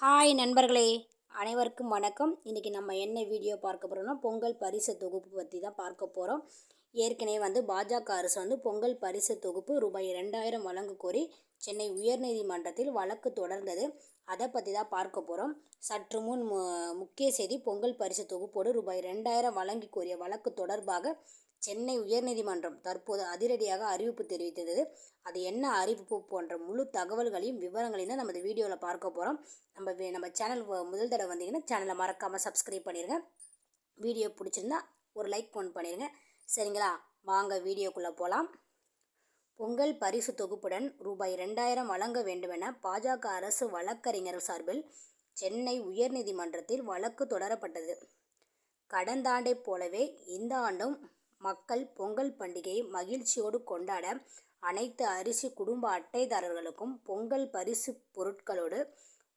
Hi நண்பர்களே. அனைவருக்கும் வணக்கம். இன்றைக்கி நம்ம என்ன வீடியோ பார்க்க போகிறோம்னா பொங்கல் பரிசு தொகுப்பு பற்றி தான் பார்க்க போகிறோம் ஏற்கனவே வந்து பாஜக அரசு வந்து பொங்கல் பரிசு தொகுப்பு ரூபாய் ரெண்டாயிரம் வழங்க கோரி சென்னை உயர்நீதிமன்றத்தில் வழக்கு தொடர்ந்தது. அதை பற்றி தான் பார்க்க போகிறோம் சற்று முன் முக்கிய செய்தி பொங்கல் பரிசு தொகுப்போடு ரூபாய் ரெண்டாயிரம் வழங்கி கோரிய வழக்கு தொடர்பாக சென்னை உயர்நீதிமன்றம் தற்போது அதிரடியாக அறிவிப்பு தெரிவித்தது. அது என்ன அறிவிப்பு போன்ற முழு தகவல்களையும் விவரங்களையும் தான் நம்ம வீடியோவில் பார்க்க போகிறோம் நம்ம நம்ம சேனல் முதல் தடவை வந்தீங்கன்னா சேனலை மறக்காமல் சப்ஸ்கிரைப் பண்ணிடுங்க வீடியோ பிடிச்சிருந்தா ஒரு லைக் ஃபோன் பண்ணிடுங்க சரிங்களா? வாங்க வீடியோக்குள்ளே போகலாம் பொங்கல் பரிசு தொகுப்புடன் ரூபாய் ரெண்டாயிரம் வழங்க வேண்டுமென பாஜக அரசு வழக்கறிஞர் சார்பில் சென்னை உயர்நீதிமன்றத்தில் வழக்கு தொடரப்பட்டது. கடந்த ஆண்டைப் போலவே இந்த ஆண்டும் மக்கள் பொங்கல் பண்டிகையை மகிழ்ச்சியோடு கொண்டாட அனைத்து அரிசி குடும்ப அட்டைதாரர்களுக்கும் பொங்கல் பரிசு பொருட்களோடு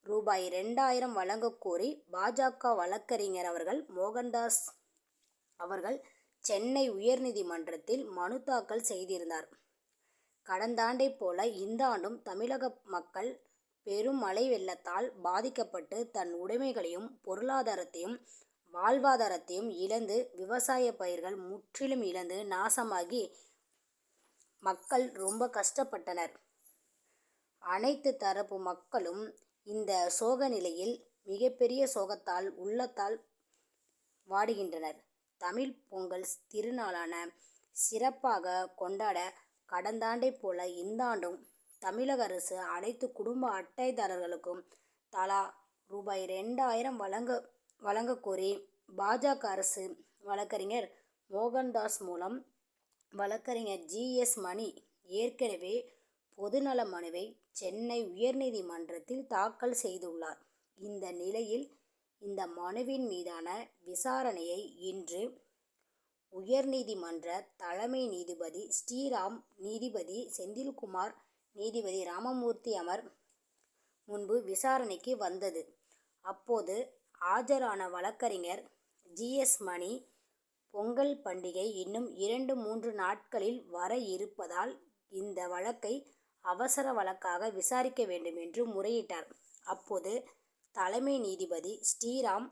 ரூபாய் ரெண்டாயிரம் வழங்க கோரி பாஜக வழக்கறிஞர் அவர்கள் மோகன்தாஸ் அவர்கள் சென்னை உயர்நீதிமன்றத்தில் மனு தாக்கல் செய்திருந்தார். கடந்த ஆண்டைப் போல இந்த ஆண்டும் தமிழக மக்கள் பெரும் மழை வெள்ளத்தால் பாதிக்கப்பட்டு தன் உடைமைகளையும் பொருளாதாரத்தையும் வாழ்வாதாரத்தையும் இழந்து விவசாய பயிர்கள் முற்றிலும் இழந்து நாசமாகி மக்கள் ரொம்ப கஷ்டப்பட்டனர். அனைத்து தரப்பு மக்களும் இந்த சோக நிலையில் மிகப்பெரிய சோகத்தால் உள்ளத்தால் வாடுகின்றனர். தமிழ் பொங்கல் திருநாளான சிறப்பாக கொண்டாட கடந்த போல இந்த ஆண்டும் தமிழக அரசு அனைத்து குடும்ப அட்டைதாரர்களுக்கும் தலா ரூபாய் ரெண்டாயிரம் வழங்க வழங்கக்கோரி பாஜக அரசு வழக்கறிஞர் மோகன்தாஸ் மூலம் வழக்கறிஞர் ஜிஎஸ் மணி ஏற்கனவே பொதுநல மனுவை சென்னை உயர்நீதிமன்றத்தில் தாக்கல் செய்துள்ளார். இந்த நிலையில் இந்த மனுவின் மீதான விசாரணையை இன்று உயர்நீதிமன்ற தலைமை நீதிபதி ஸ்ரீராம் நீதிபதி செந்தில்குமார் நீதிபதி ராமமூர்த்தி அமர் முன்பு விசாரணைக்கு வந்தது. அப்போது ஆஜரான வழக்கறிஞர் ஜிஎஸ் மணி பொங்கல் பண்டிகை இன்னும் இரண்டு மூன்று நாட்களில் வர இருப்பதால் இந்த வழக்கை அவசர வழக்காக விசாரிக்க வேண்டும் என்று முறையிட்டார். அப்போது தலைமை நீதிபதி ஸ்ரீராம்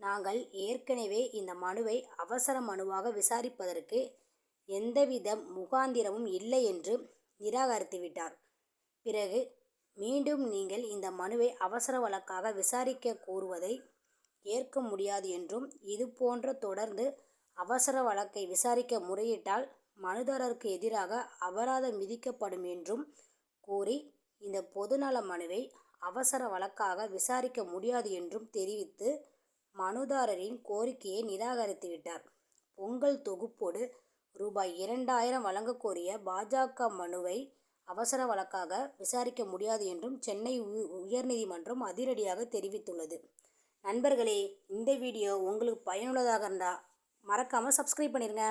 நாங்கள் ஏற்கனவே இந்த மனுவை அவசர மனுவாக விசாரிப்பதற்கு எந்தவித முகாந்திரமும் இல்லை என்று நிராகரித்துவிட்டார். பிறகு மீண்டும் நீங்கள் இந்த மனுவை அவசர வழக்காக விசாரிக்க கூறுவதை ஏற்க முடியாது என்றும் இதுபோன்ற தொடர்ந்து அவசர வழக்கை விசாரிக்க முறையிட்டால் மனுதாரருக்கு எதிராக அபராதம் விதிக்கப்படும் என்றும் கூறி இந்த பொதுநல மனுவை அவசர வழக்காக விசாரிக்க முடியாது என்றும் தெரிவித்து மனுதாரரின் கோரிக்கையை நிராகரித்துவிட்டார் பொங்கல் தொகுப்போடு ரூபாய் இரண்டாயிரம் வழங்கக்கோரிய பாஜக மனுவை அவசர வழக்காக விசாரிக்க முடியாது என்றும் சென்னை உயர்நீதிமன்றம் அதிரடியாக தெரிவித்துள்ளது. நண்பர்களே இந்த வீடியோ உங்களுக்கு பயனுள்ளதாக இருந்தால் மறக்காமல் சப்ஸ்கிரைப் பண்ணிடுங்க